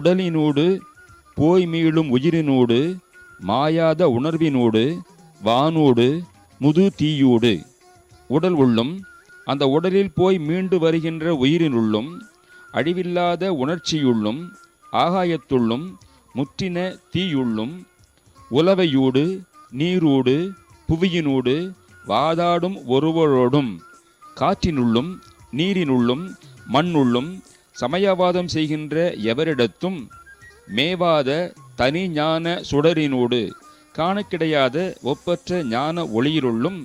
உடலினோடு போய் மீளும் உயிரினோடு மாயாத உணர்வினோடு வானோடு முது தீயோடு. உடல் உள்ளும் அந்த உடலில் போய் மீண்டு வருகின்ற உயிரினுள்ளும் அழிவில்லாத உணர்ச்சியுள்ளும் ஆகாயத்துள்ளும் முற்றின தீயுள்ளும் உலவையோடு நீரோடு புவியினோடு வாதாடும் ஒருவரோடும் காற்றினுள்ளும் நீரினுள்ளும் மண்ணுள்ளும் சமயவாதம் செய்கின்ற எவரிடத்தும் மேவாத தனி ஞான சுடரினோடு காணக்கிடையாத ஒப்பற்ற ஞான ஒளியிலுள்ளும்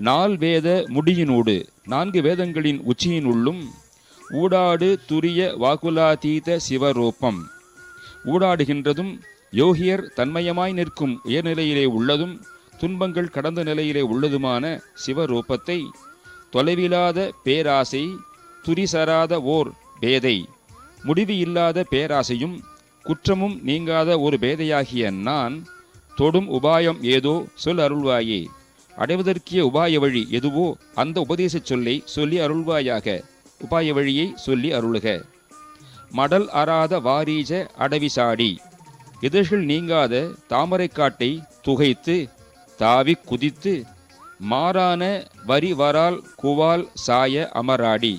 நால் வேத முடியினோடு நான்கு வேதங்களின் உச்சியினுள்ளும் ஊடாடு துரிய வாக்குலாதீத சிவரூபம். ஊடாடுகின்றதும் யோகியர் தன்மயமாய் நிற்கும் உயர்நிலையிலே உள்ளதும் துன்பங்கள் கடந்த நிலையிலே உள்ளதுமான சிவரூபத்தை தொலைவிலாத பேராசை துரிசராத ஓர் பேதை. முடிவு இல்லாத பேராசையும் குற்றமும் நீங்காத ஒரு பேதையாகிய நான் தொடும் உபாயம் ஏதோ சொல் அருள்வாயே. அடைவதற்கிய உபாய வழி எதுவோ அந்த உபதேச சொல்லை சொல்லி அருள்வாயாக. உபாய வழியை சொல்லி அருளுக. மடல் அறாத வாரீஜ அடவிசாடி இதழ்கள் நீங்காத தாமரைக்காட்டை துகைத்து தாவி குதித்து மாறான வரி வரால் குவால் சாய அமராடி.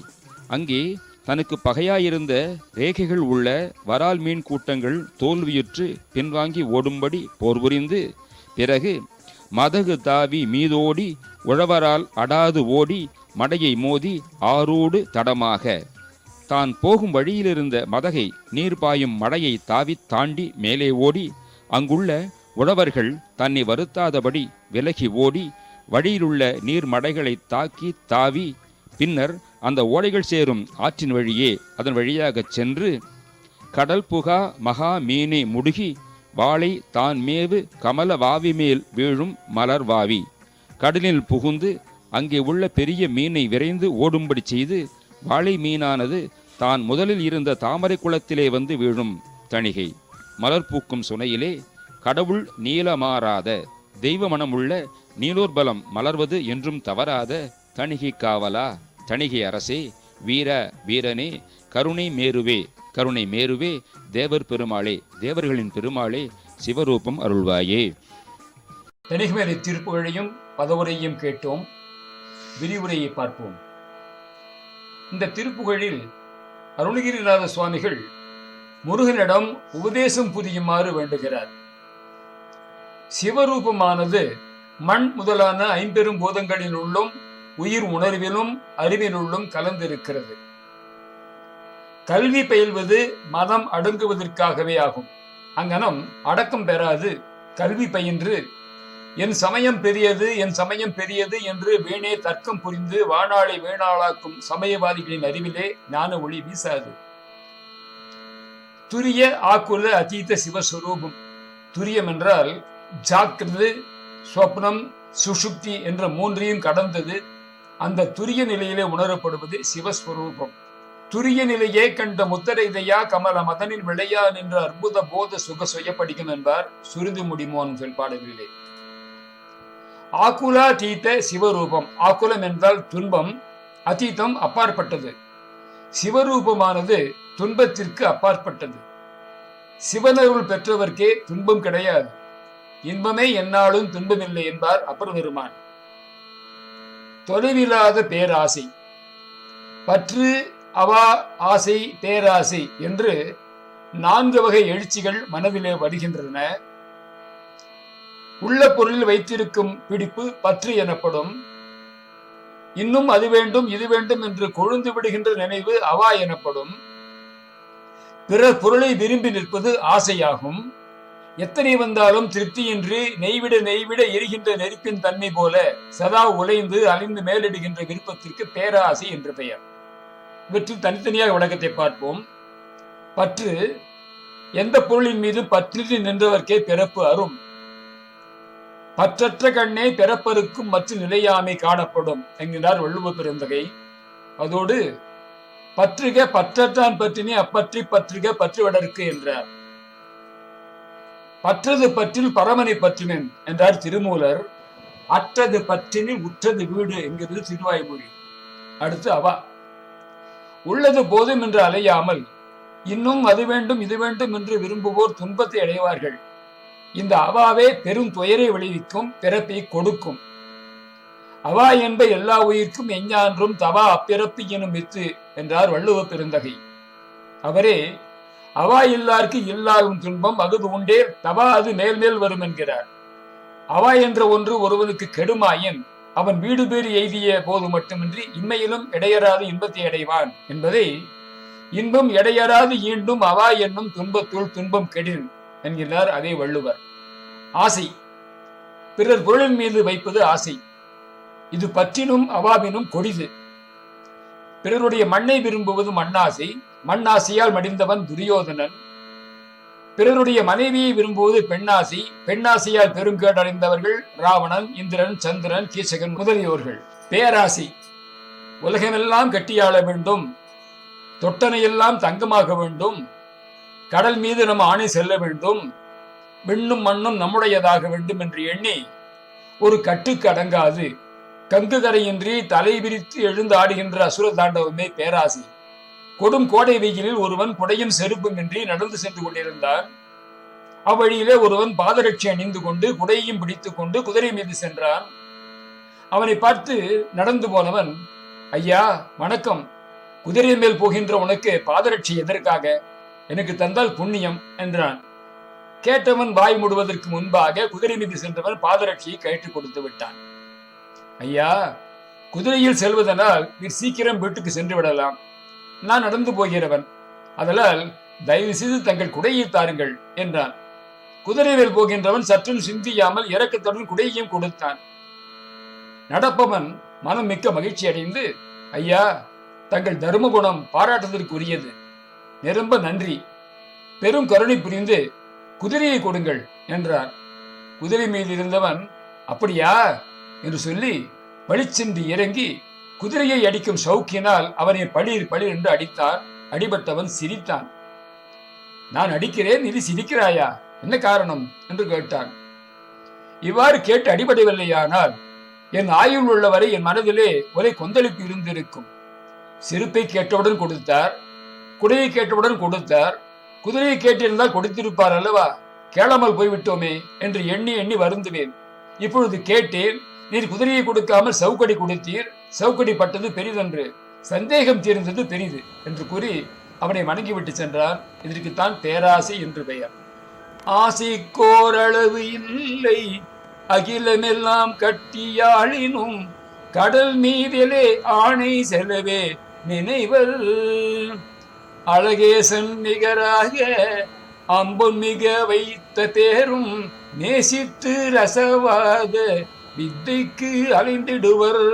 அங்கே தனக்கு பகையாயிருந்த ரேகைகள் உள்ள வரால் மீன் கூட்டங்கள் தோல்வியுற்று பின்வாங்கி ஓடும்படி போர் புரிந்து பிறகு மதகு தாவி மீதோடி உழவரால் அடாது ஓடி மடையை மோதி ஆரோடு தடமாக. தான் போகும் வழியிலிருந்த மதகை நீர் பாயும் மடையை தாவித் தாண்டி மேலே ஓடி அங்குள்ள உழவர்கள் தன்னை வருத்தாதபடி விலகி ஓடி வழியிலுள்ள நீர் மடைகளை தாக்கி தாவி பின்னர் அந்த ஓடைகள் சேரும் ஆற்றின் வழியே அதன் வழியாகச் சென்று கடல் புகா மகா மீனை முடுகி வாளை தான் மேவு கமல வாவி மேல் வீழும் மலர் வாவி. கடலில் புகுந்து அங்கே உள்ள பெரிய மீனை விரைந்து ஓடும்படி செய்து வாழை மீனானது தான் முதலில் இருந்த தாமரை குளத்திலே வந்து வீழும் தணிகை. மலர் பூக்கும் சுனையிலே கடவுள் நீளமாறாத தெய்வ மனமுள்ள நீலோர்பலம் மலர்வது என்றும் தவறாத தணிகை காவலா? தணிகை அரசே வீர வீரனே கருணை மேருவே கருணை மேருவே தேவர் பெருமாளே தேவர்களின் பெருமாளே சிவரூபம் அருள்வாயே. தனிமேலை திருப்புகழையும் பதவுரையும் கேட்டோம். விரிவுரையை பார்ப்போம். இந்த திருப்புகழில் அருணகிரிநாத சுவாமிகள் முருகனிடம் உபதேசம் புரியுமாறு வேண்டுகிறார். சிவரூபமானது மண் முதலான ஐம்பெரும் பூதங்களில் உள்ளும் உயிர் உணர்விலும் அறிவினுள்ளும் கலந்திருக்கிறது. கல்வி பயில்வது மதம் அடங்குவதற்காகவே ஆகும். அங்கனம் அடக்கம் பெறாது கல்வி பயின்று என் சமயம் பெரியது என் சமயம் பெரியது என்று வீணே தர்க்கம் புரிந்து வாணாளை வீணாளாக்கும் சமயவாதிகளின் அறிவிலே ஞான ஒளி வீசாது. துரிய ஆக்குல அதீத சிவஸ்வரூபம். துரியம் என்றால் ஜாக்கிரது ஸ்வப்னம் சுஷுப்தி என்ற மூன்றையும் கடந்தது அந்த துரிய நிலையிலே உணரப்படுவது சிவஸ்வரூபம். துரிய நிலையே கண்ட முத்தரைதையா கமல மதனில் விளையா நின்ற அற்புத போத சுக சுயப்படிக்கும் என்பார் சுருதி முடிமோன் சொல் பாடல்களே ஆக்குலா தீத்த சிவரூபம். ஆக்குலம் என்றால் துன்பம் அதீதம் அப்பாற்பட்டது. சிவரூபமானது துன்பத்திற்கு அப்பாற்பட்டது. சிவனருள் பெற்றவர்க்கே துன்பம் கிடையாது. இன்பமே என்னாலும் துன்பமில்லை என்பார் அப்பர் பெருமான் தொலைவில்லாத பேராசை. பற்று அவா ஆசை பேராசை என்று நான்கு வகை எழுச்சிகள் மனதிலே வருகின்றன. உள்ள பொருளில் வைத்திருக்கும் பிடிப்பு பற்று எனப்படும். இன்னும் அது வேண்டும் இது வேண்டும் என்று கொழுந்து விடுகின்ற நினைவு அவா எனப்படும். பிற பொருளை விரும்பி நிற்பது ஆசையாகும். எத்தனை வந்தாலும் திருப்தியின்றி நெய்விட நெய்விட எரிகின்ற நெருப்பின் தன்மை போல சதா உலைந்து அழிந்து மேலிடுகின்ற விருப்பத்திற்கு பேராசை என்று பெயர். இவற்றில் தனித்தனியாக விளக்கத்தை பார்ப்போம். பற்று எந்த பொருளின் மீது பற்றின்றி நின்றவர்க்கே பிறப்பு அரும். பற்றற்ற கண்ணே பிறப்பருக்கும் மற்ற நிலையாமை காணப்படும் என்கிறார் வள்ளுவ பெருந்தகை. அதோடு பற்றுக பற்றற்றான் பற்றினே அப்பற்றி பற்றுக பற்றுவடற்கு என்றார். பற்றது பற்றில் பரமனை பற்றினேன் என்றார் திருமூலர். அற்றது பற்றினில் உற்றது வீடு என்கிறது திருவாய்மொழி. அடுத்து அவா. உள்ளது போதும் என்று அலையாமல் இன்னும் அது வேண்டும் இது வேண்டும் என்று விரும்புவோர் துன்பத்தை அடைவார்கள். இந்த அவாவே பெரும் துயரை விளைவிக்கும் பிறப்பை கொடுக்கும். அவா என்ப எல்லா உயிர்க்கும் எஞ்ஞான்றும் தவா அப்பிறப்பு எனும் வித்து என்றார் வள்ளுவ பெருந்தகை. அவரே அவா இல்லார்க்கு இல்லாகும் துன்பம் அகுது உண்டே தவா அது மேல் மேல் வரும் என்கிறார். அவா என்ற ஒன்று ஒருவனுக்கு கெடுமாயின் அவன் வீடு பேறு எய்திய போது மட்டுமின்றி இம்மையிலும் இடையறாது இன்பத்தை அடைவான் என்பதை இன்பம் இடையறாது ஈண்டும் அவா என்னும் துன்பத்துள் துன்பம் கெடின் என்கிறார் அதே வள்ளுவர். ஆசை. பிறர் பொருளின் மீது வைப்பது ஆசை. இது பற்றினும் அவாவினும் கொடிது. பிறருடைய மண்ணை விரும்புவது மண்ணாசை. மண்ணாசியால் மடிந்தவன் துரியோதனன். பிறருடைய மனைவியை விரும்புவது பெண்ணாசி. பெண்ணாசியால் பெருங்கேடடைந்தவர்கள் ராவணன் இந்திரன் சந்திரன் கீசகன் முதலியோர்கள். பேராசி. உலகமெல்லாம் கட்டியாள வேண்டும். தொட்டனையெல்லாம் தங்கமாக வேண்டும். கடல் மீது நம் ஆணை செல்ல வேண்டும். விண்ணும் மண்ணும் நம்முடையதாக வேண்டும் என்று எண்ணி ஒரு கட்டுக்கு அடங்காது. கங்கு கரையின்றி தலை விரித்து எழுந்து ஆடுகின்ற அசுர தாண்டவமே பேராசி. கொடும் கோடை வெயிலில் ஒருவன் குடையும் செருப்பும் இன்றி நடந்து சென்று கொண்டிருந்தான். அவ்வழியிலே ஒருவன் பாதரட்சி அணிந்து கொண்டு குடையையும் பிடித்துக் கொண்டு குதிரை மீது சென்றான். அவனை பார்த்து நடந்து போனவன் ஐயா வணக்கம். குதிரை மேல் போகின்ற உனக்கு பாதரட்சி எதற்காக? எனக்கு தந்தால் புண்ணியம் என்றான். கேட்டவன் வாய் மூடுவதற்கு முன்பாக குதிரை மீது சென்றவன் பாதரட்சியை கயிற்று கொடுத்து விட்டான். ஐயா குதிரையில் செல்வதனால் நீர் சீக்கிரம் வீட்டுக்கு சென்று விடலாம். நான் நடந்து போகிறவன். அதனால் தயவு செய்து தங்கள் குடையை தாருங்கள் என்றான். குதிரை மேல் போகின்றவன் சற்றும் சிந்தியாமல் இறக்கத்துடன் குடையையும் கொடுத்தான். நடப்பவன் மனம் மிக்க மகிழ்ச்சி அடைந்து ஐயா தங்கள் தர்ம குணம் பாராட்டுவதற்கு உரியது நிரம்ப நன்றி. பெரும் கருணை புரிந்து குதிரையை கொடுங்கள் என்றான். குதிரை மீது இருந்தவன் அப்படியா? என்று சொல்லி வழிச்சென்று இறங்கி குதிரையை அடிக்கும் சவுக்கினால் அவனை பளிர் பளிர் என்று அடித்தார். அடிபட்டவன் சிரித்தான். நான் அடிக்கிறேன் இது சிரிக்கிறாயா? என்ன காரணம்? என்று கேட்டான். இவ்வாறு கேட்டு அடிபடவில்லையானால் என் ஆயுள் உள்ளவரை என் மனதிலே ஒரே கொந்தளிப்பு இருந்திருக்கும். செருப்பை கேட்டவுடன் கொடுத்தார். குடையை கேட்டவுடன் கொடுத்தார். குதிரையை கேட்டிருந்தால் கொடுத்திருப்பார் அல்லவா? கேளாமல் போய்விட்டோமே என்று எண்ணி எண்ணி வருந்துவேன். இப்பொழுது கேட்டேன் நீர் குதிரையை கொடுக்காமல் சவுக்கடி கொடுத்தீர். சவுக்கடி பட்டது பெரிதென்று சந்தேகம் தீர்ந்தது பெரிது என்று கூறி அவனை வணங்கிவிட்டு சென்றார் இதற்குத்தான் பேராசை என்று பெயர். ஆசை கோரளவு இல்லை. அகிலமெல்லாம் கட்டியாளினும் கடல் மீதிலே ஆணை செலவே நினைவல். அழகேசன் நிகராக அம்பு மிக வைத்த தேரும் நேசித்து ரசவாத வித்தைக்கு அலைந்திடுவர்.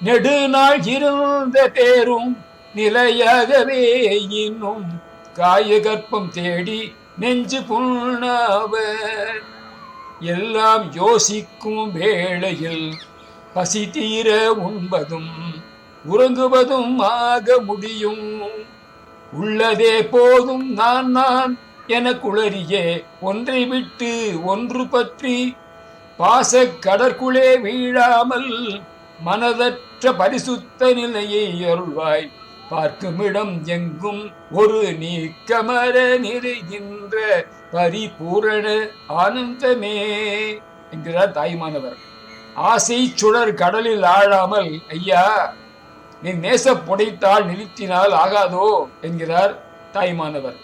நெடுநாள் இருந்த பேரும் நிலையாகவே இன்னும் காயகற்பம் தேடி நெஞ்சு புண்ணாவர். எல்லாம் யோசிக்கும் வேளையில் பசி தீர உண்பதும் உறங்குவதும் ஆக முடியும். உள்ளதே போதும் நான் நான் என குளறியே ஒன்றை விட்டு ஒன்று பற்றி. பாச கடற்குளே வீழாமல் மனதற்ற பரிசுத்த நிலையை அருள்வாய். பார்க்குமிடம் எங்கும் ஒரு நீக்கமர நிறைகின்ற பரிபூரண ஆனந்தமே என்கிறார் தாய்மானவர். ஆசை சுடர் கடலில் ஆழாமல் ஐயா நீ நேச புடைத்தால் நிறுத்தினால் ஆகாதோ? என்கிறார் தாய்மானவர்.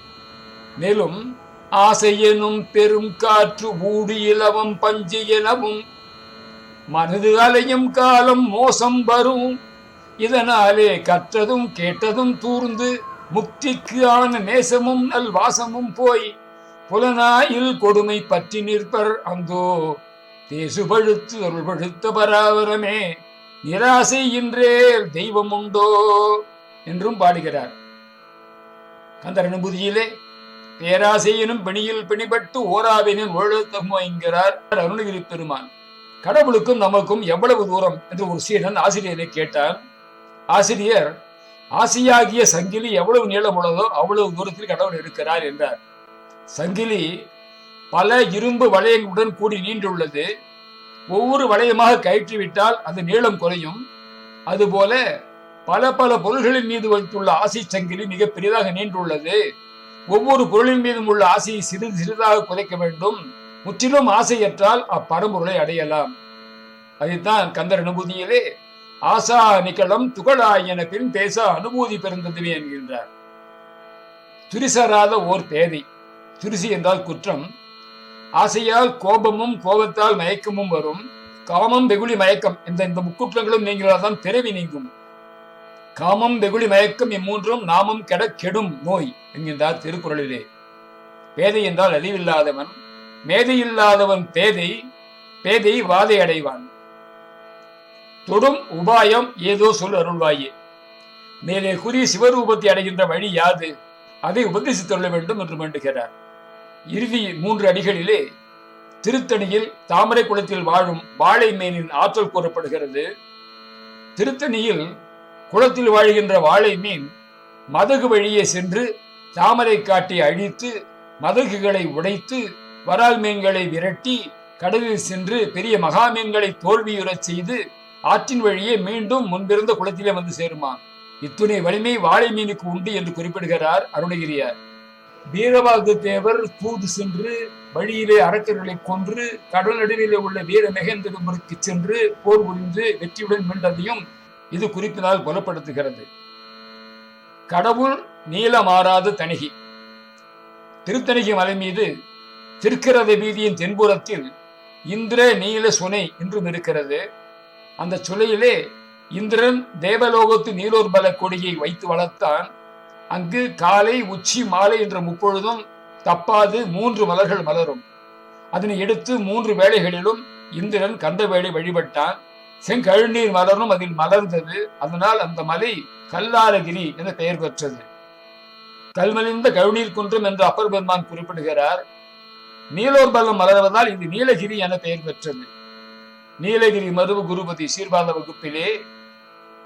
மேலும் ஆசை எனும் பெரும் காற்று ஊடு இலவம் பஞ்சு எனவும் மனது அலையும் காலம் மோசம் வரும். இதனாலே கற்றதும் கேட்டதும் தூர்ந்து முக்திக்கு ஆன நேசமும் நல் வாசமும் போய் புலனாயில் கொடுமை பற்றி நிற்பர் அந்தோ. தேசுபழுத்து அருள்பழுத்த பராவரமே நிராசை இன்றே தெய்வம் உண்டோ என்றும் பாடுகிறார். கந்தர் அனுபூதியிலே பேராசையினும் பிணியில் பிணிபட்டு ஓராவினும் ஒழுத்தமோ என்கிறார் அருணகிரி பெருமான். கடவுளுக்கும் நமக்கும் எவ்வளவு தூரம் என்று ஒரு சீடன் ஆசிரியரை கேட்டார். ஆசிரியர் ஆசியாகிய சங்கிலி எவ்வளவு நீளம் உள்ளதோ அவ்வளவு தூரத்தில் கடவுள் இருக்கிறார் என்றார். சங்கிலி பல இரும்பு வளையங்களுடன் கூடி நீண்டுள்ளது. ஒவ்வொரு வளையமாக கயிற்றிவிட்டால் அந்த நீளம் குறையும். அதுபோல பல பல பொருள்களின் மீது வைத்துள்ள ஆசை சங்கிலி மிக பெரிதாக நீண்டுள்ளது. ஒவ்வொரு பொருளின் மீதும் உள்ள ஆசையை சிறிது சிறிதாக குறைக்க வேண்டும். முற்றிலும் ஆசையற்றால் அப்பரம்பொருளை அடையலாம். அதைத்தான் கந்தர் அனுபூதியிலே ஆசா நிகழம் துகளாய் என பின் பேச அனுபூதி பிறந்ததுவே என்கின்றார். துரிசராத ஓர் பேதை. துரிசி என்றால் குற்றம். ஆசையால் கோபமும் கோபத்தால் மயக்கமும் வரும். காமம் வெகுளி மயக்கம் இந்த இந்த முக்குற்றங்களும் நீங்களாதான் பிறவி நீங்கும். காமம் வெகுளி மயக்கம் இம்மூன்றும் நாமம் கெட கெடும் நோய் என்கின்றார் திருக்குறளிலே. பேதை என்றால் அறிவில்லாதவன். மேதையில்லாதவன் பேதை பேதை வாதை அடைவான் தொடும் உபாயம் ஏதோ சொல் அருள்வாயே. மேலே கூறி சிவரூபத்தை அடைகின்ற வழி யாது? அதை உபதேசித்துள்ள வேண்டும் என்று வேண்டுகிறார். இறுதி மூன்று அடிகளிலே திருத்தணியில் தாமரை குளத்தில் வாழும் வாழை மீனின் ஆற்றல் கூறப்படுகிறது. திருத்தணியில் குளத்தில் வாழ்கின்ற வாழை மீன் மதகு வழியே சென்று தாமரை காட்டி அழித்து மதகுகளை உடைத்து வரால் மீன்களை விரட்டி கடலில் சென்று பெரிய மகா மீன்களை தோல்வியுறச் செய்து ஆற்றின் வழியே மீண்டும் முன்பிருந்த குளத்திலே வந்து சேருமா? இத்துணை வலிமை வாழை மீனுக்கு உண்டு என்று குறிப்பிடுகிறார் அருணகிரியார். வீரபாகு தேவர் தூது சென்று வழியிலே அரக்கர்களை கொன்று கடல் நடுவிலே உள்ள வீர மெகேந்திரபுருக்கு சென்று போர் புரிந்து வெற்றியுடன் மீண்டதையும் இது குறிப்பினால் புலப்படுத்துகிறது. கடவுள் நீளமாறாத தணிகி. திருத்தணிகை மலை மீது திருக்கிறத வீதியின் தென்புறத்தில் இந்திர நீல சுனை என்றும் இருக்கிறது. அந்த சுனையிலே இந்திரன் தேவலோகத்து நீலோர்பல கொடியை வைத்து வளர்த்தான். அங்கு காலை உச்சி மாலை என்ற முப்பொழுதும் தப்பாது மூன்று மலர்கள் மலரும். அதனை எடுத்து மூன்று வேளைகளிலும் இந்திரன் கந்த வேலை வழிபட்டான். செங்கழுநீர் மலரும் அதில் மலர்ந்தது. அதனால் அந்த மலை கல்லாரகிரி என பெயர் பெற்றது. கல்மலிந்த கழுநீர் குன்றம் என்று அப்பர் பெருமான் குறிப்பிடுகிறார். நீலோர்பலம் மலர்வதால் இது நீலகிரி என பெயர் பெற்றது. நீலகிரி மருவு குருபதி சீர்பாத வகுப்பிலே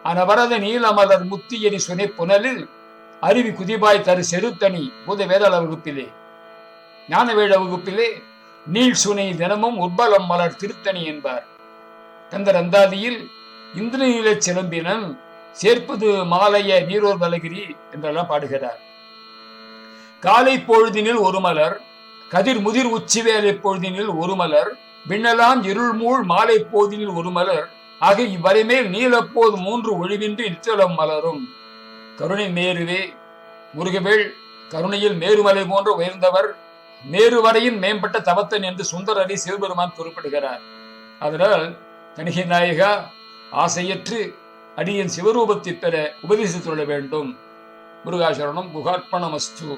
அனவரத நீலமலர் முத்தியடி சுனை புனலில் அருவி குதிபாய் தரு செருத்தணி புத வேதாள வகுப்பிலே ஞானவேழ வகுப்பிலே நீள் சுனை தினமும் உட்பலம் மலர் திருத்தணி என்பார். கந்தர் அந்தாதியில் இந்திரநீலச் சிலம்பினன் சேர்ப்பது மாலைய நீரோர் பலகிரி என்றெல்லாம் பாடுகிறார். காலை பொழுதினில் ஒரு மலர் கதிர் முதிர் உச்சிவேலை பொழுதினில் ஒரு மலர் விண்ணலாம் இருள்மூழ் மாலை போதினில் ஒரு மலர் ஆக இவ்வரைமேல் நீலப்போது மூன்று ஒழிவின்றி நிச்சலம் மலரும். கருணை மேருவே முருகவேள் கருணையில் மேருமலை போன்று உயர்ந்தவர் மேருவரையும் மேம்பட்ட தவத்தன் என்று சுந்தரரி சிவபெருமான் குறிப்பிடுகிறார். அதனால் கணிகை நாயகா ஆசையற்று அடியின் சிவரூபத்தை பெற உபதேசித்துள்ள வேண்டும். முருகாசரணம் குகார்ப்பணமஸ்து